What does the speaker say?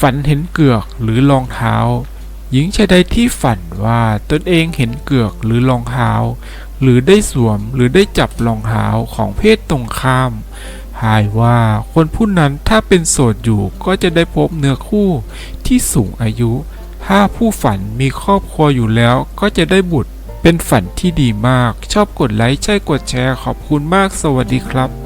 ฝันเห็นเกือกหรือรองเท้า หญิงชายใดที่ฝันว่าตนเองเห็นเกือกหรือรองเท้า หรือได้สวมหรือได้จับรองเท้าของเพศตรงข้ามหายว่าคนผู้นั้นถ้าเป็นโสดอยู่ก็จะได้พบเนื้อคู่ที่สูงอายุ ถ้าผู้ฝันมีครอบครัวอยู่แล้วก็จะได้บุตร เป็นฝันที่ดีมาก ชอบกดไลค์ใช่กดแชร์ขอบคุณมากสวัสดีครับ